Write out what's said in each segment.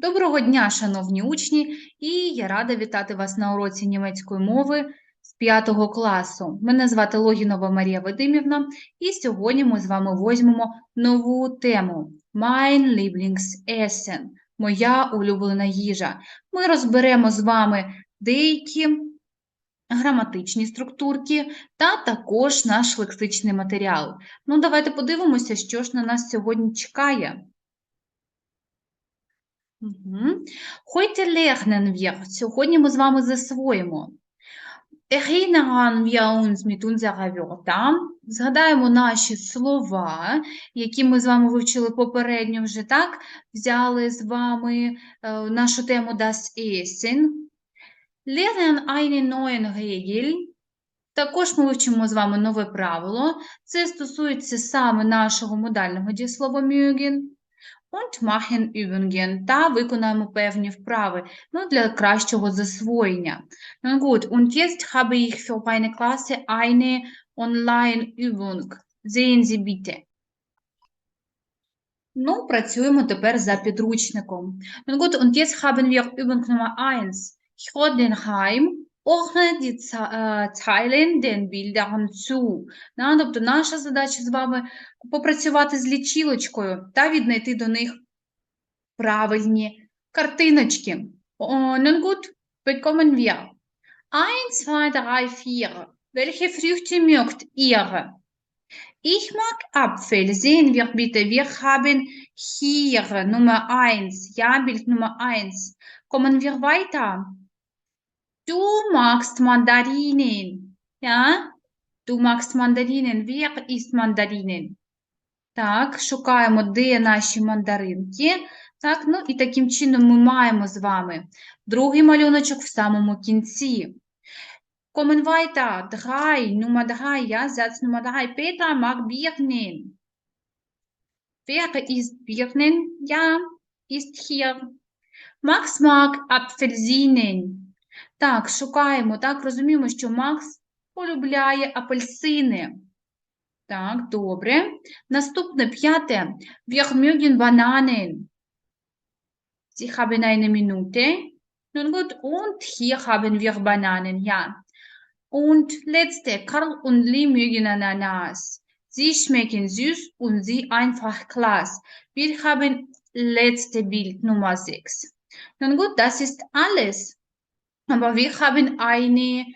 Доброго дня, шановні учні, і я рада вітати вас на уроці німецької мови з 5 класу. Мене звати Логінова Марія Вадимівна, і сьогодні ми з вами візьмемо нову тему Mein Lieblingsessen – Моя улюблена їжа. Ми розберемо з вами деякі граматичні структурки та також наш лексичний матеріал. Ну, давайте подивимося, що ж на нас сьогодні чекає. Угу. Heute lernen wir. Сьогодні ми з вами засвоїмо. Erinnern wir uns mit unserer Wörter. Згадаємо наші слова, які ми з вами вивчили попередньо вже, так? Взяли з вами е, нашу тему Das Essen. Lernen eine neue Regel. Також ми вивчимо з вами нове правило. Це стосується саме нашого модального дієслова mögen und machen Übungen та виконаємо певні вправи ну, для кращого засвоєння. Nun gut, und jetzt habe ich für meine Klasse eine Online-Übung. Sehen Sie bitte. Ну, працюємо тепер за підручником. Nun gut, und jetzt haben wir Übung Nummer 1. Ich Heim, ordne die Ze- äh, Zeilen den Bildern zu. Да, тобто наша задача з вами попрацювати з лічилочкою та віднайти до них правильні картиночки. Nun gut, bekommen wir. 1, 2, 3, 4. Welche Früchte mögt ihr? Ich mag Apfel. Sehen wir bitte. Wir haben hier Nummer 1. Ja, Bild Nummer 1. Kommen wir weiter. Du magst Mandarinen. Ja? Du magst Mandarinen. Wer isst Mandarinen? Так, шукаємо, де наші мандаринки. Так, ну і таким чином ми маємо з вами другий малюночок в самому кінці. Kommen weiter. Drei, Nummer drei, ja, Satz Nummer drei. Peter mag Birnen. Wer isst Birnen? Ja, ist hier. Max mag Apfelsinen. Так, шукаємо, так, розуміємо, що Макс полюбляє апельсини. Так, добре. Наступне п'яте. Wir mögen Bananen. Sie haben eine Minute. Nun gut, und hier haben wir Bananen, ja. Und letzte, Karl und Lee mögen Ananas. Sie schmecken süß und sie einfach klasse. Wir haben letzte Bild Nummer 6. Nun gut, das ist alles. Aber wir haben eine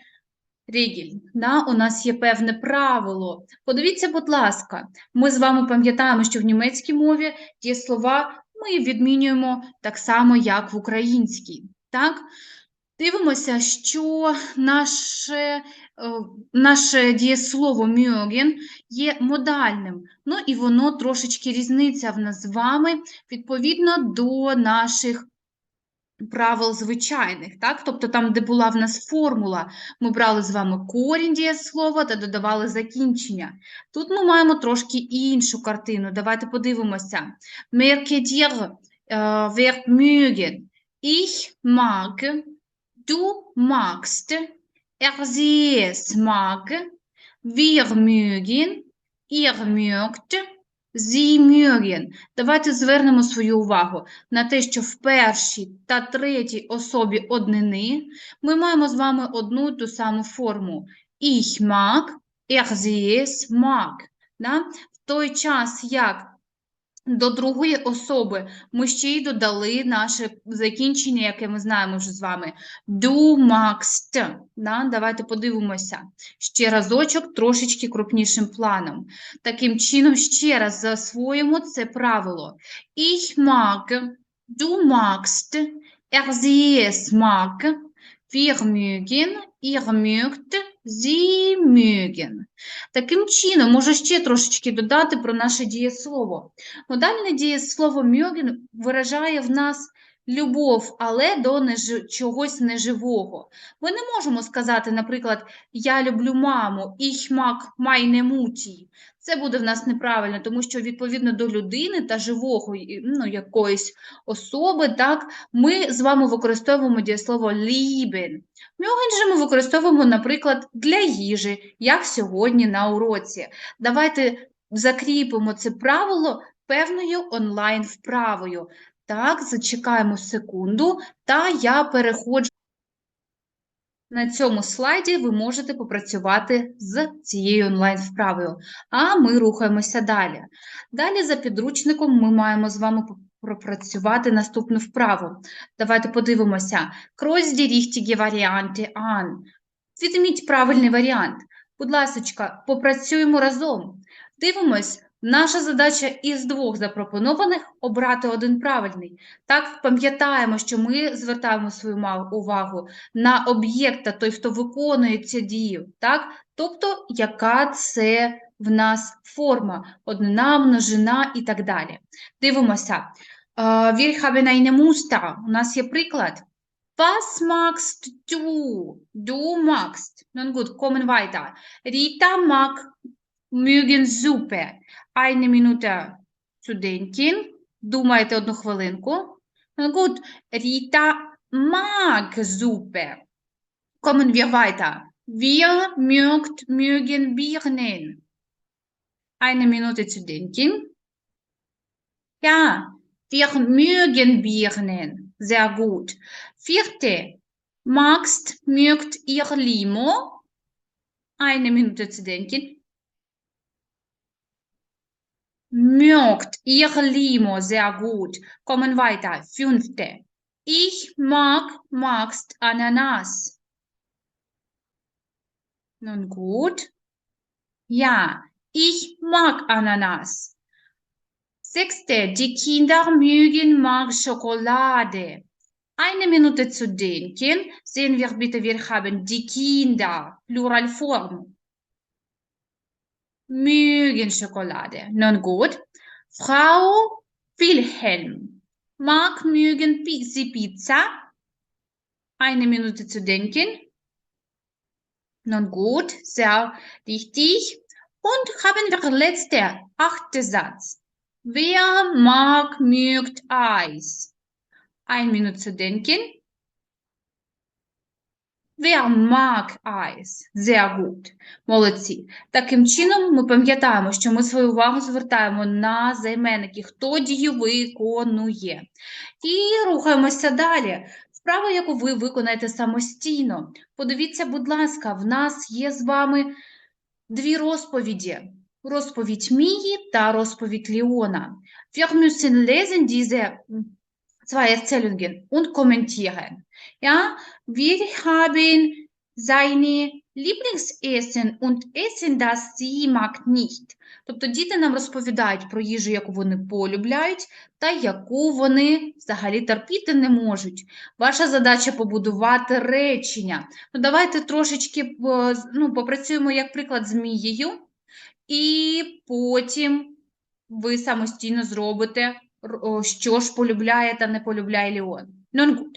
Regel. Да? У нас є певне правило. Подивіться, будь ласка, ми з вами пам'ятаємо, що в німецькій мові ті слова ми відмінюємо так само, як в українській. Так? Дивимося, що наше, е, наше дієслово «mögen» є модальним. Ну і воно трошечки різниця в нас з вами відповідно до наших правил звичайних. Так? Тобто там, де була в нас формула, ми брали з вами корінь дієслова та додавали закінчення. Тут ми маємо трошки іншу картину. Давайте подивимося. Äh, Verb mögen. Ich mag, du magst, er sie es mag, wir mögen, ihr mögt, sie mögen. Давайте звернемо свою увагу на те, що в першій та третій особі однини ми маємо з вами одну ту саму форму. Ich mag, er sie mag. Да? В той час, як до другої особи ми ще й додали наше закінчення, яке ми знаємо вже з вами. Du magst. Да? Давайте подивимося ще разочок, трошечки крупнішим планом. Таким чином, ще раз засвоїмо це правило. Ich mag, du magst, er sie es mag, wir mögen, ihr mögt, sie mögen. Таким чином, можу ще трошечки додати про наше дієслово. Модальне дієслово «mögen» виражає в нас любов, але до неж... чогось неживого. Ми не можемо сказати, наприклад, я люблю маму, ich mag meine Mutti. Це буде в нас неправильно, тому що відповідно до людини та живого ну, якоїсь особи, так, ми з вами використовуємо дієслово lieben. Mögen же ми використовуємо, наприклад, для їжі, як сьогодні на уроці. Давайте закріпимо це правило певною онлайн-вправою. Так, зачекаємо секунду, та я переходжу. На цьому слайді ви можете попрацювати з цією онлайн-вправою, а ми рухаємося далі. Далі за підручником ми маємо з вами пропрацювати наступну вправу. Давайте подивимося. Die richtige Variante an. Відміть правильний варіант. Будь ласка, попрацюємо разом. Дивимось, наша задача із двох запропонованих обрати один правильний. Так, пам'ятаємо, що ми звертаємо свою увагу на об'єкт той, хто виконує цю дію. Так? Тобто, яка це в нас форма, однина, множина і так далі. Дивимося. Wir haben eine Muster. У нас є приклад. Was magst du? Du magst. Nun gut, kommen weiter. Rita mag mögen Suppe. Eine Minute zu denken. Думайте одну хвилинку. Nun gut, Rita mag Suppe. Kommen wir weiter. Wir mögt, mögen Birnen. Eine Minute zu denken. Ja, wir mögen Birnen. Sehr gut. Vierte. Magst, mögt ihr Limo? Eine Minute zu denken. Mögt ihr Limo? Sehr gut. Kommen weiter. Fünfte. Ich mag, magst Ananas. Nun gut. Ja, ich mag Ananas. Sechste. Die Kinder mögen mag Schokolade. Eine Minute zu denken. Sehen wir bitte, wir haben die Kinder, Pluralform. Mögen Schokolade. Nun gut. Frau Wilhelm mag mögen sie Pizza. Eine Minute zu denken. Nun gut, sehr richtig. Und haben wir letzte, achte Satz. Wer mag, mögt Eis? Ein Minute zu denken. Wer mag ice? Sehr gut. Молодці. Таким чином, ми пам'ятаємо, що ми свою увагу звертаємо на займенники, хто дію виконує. І рухаємося далі. Справа, яку ви виконаєте самостійно. Подивіться, будь ласка, в нас є з вами дві розповіді. Розповідь Мії та розповідь Ліона. Wir müssen lesen diese zwei Erzählungen und kommentieren. Ja, wir haben seine Lieblingsessen und Essen, das sie mag nicht. Тобто діти нам розповідають про їжу, яку вони полюбляють, та яку вони взагалі терпіти не можуть. Ваша задача побудувати речення. Ну, Давайте трошечки ну, попрацюємо, як приклад, з Мією, і потім ви самостійно зробите що ж полюбляє та не полюбляє Леон. Nun gut.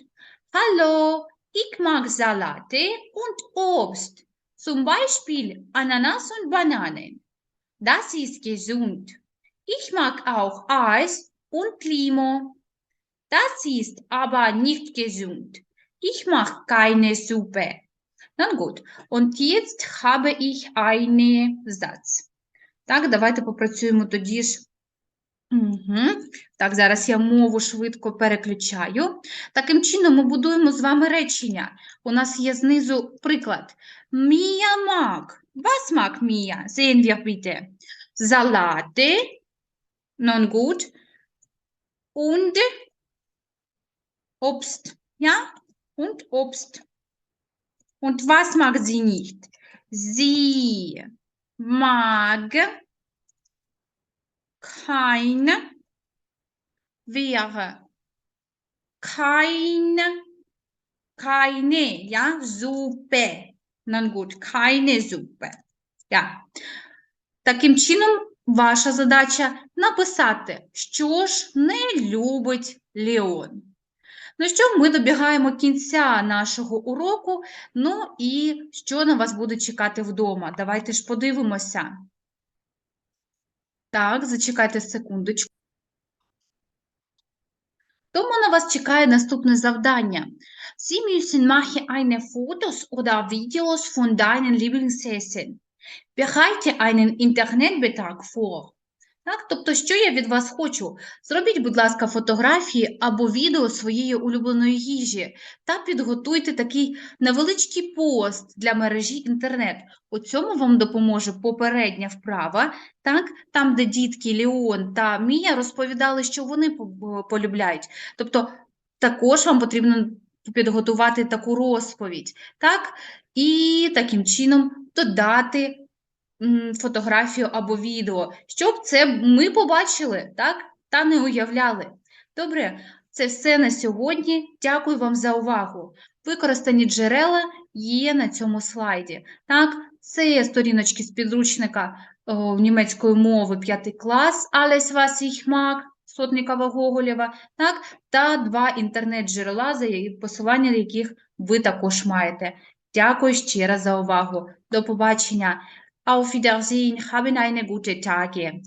Hallo, ich mag Salate und Obst. Zum Beispiel Ananas und Bananen. Das ist gesund. Ich mag auch Eis und Limo. Das ist aber nicht gesund. Ich mag keine Suppe. Nun gut, und jetzt habe ich einen Satz. Так, давайте попрацюємо тоді ж Угу. Так, зараз я мову швидко переключаю. Таким чином, ми будуємо з вами речення. У нас є знизу приклад. Мія мак. Was mag Mia? Sehen wir bitte. Salate, non gut, und Obst. Ja? Und Obst. Und was mag sie nicht? Sie mag kein wäre kein keine, ja, Suppe. Nun gut, keine Suppe. Ja. Таким чином, ваша задача написати, що ж не любить Леон. Ну що, ми добігаємо кінця нашого уроку. Ну і що на вас буде чекати вдома? Давайте ж подивимося. Так, зачекайте секундочку. Тому на вас чекає наступне завдання. Sie müssen machen eine Fotos oder Videos von deinen Lieblingsessen. Bereite einen Internetbetrag vor. Так? Тобто, що я від вас хочу? Зробіть, будь ласка, фотографії або відео своєї улюбленої їжі та підготуйте такий невеличкий пост для мережі інтернет. У цьому вам допоможе попередня вправа, так? там, де дітки Леон та Мія розповідали, що вони полюбляють. Тобто, також вам потрібно підготувати таку розповідь, так? І таким чином додати фотографію або відео, щоб це ми побачили, так? Та не уявляли. Добре, це все на сьогодні. Дякую вам за увагу. Використані джерела є на цьому слайді. Так, це є сторіночки з підручника о, німецької мови 5 клас was ich mag, Сотникова Гоголєва, так, та два інтернет-джерела, за посилання яких ви також маєте. Дякую ще раз за увагу. До побачення. Auf Wiedersehen. Haben eine gute Tage.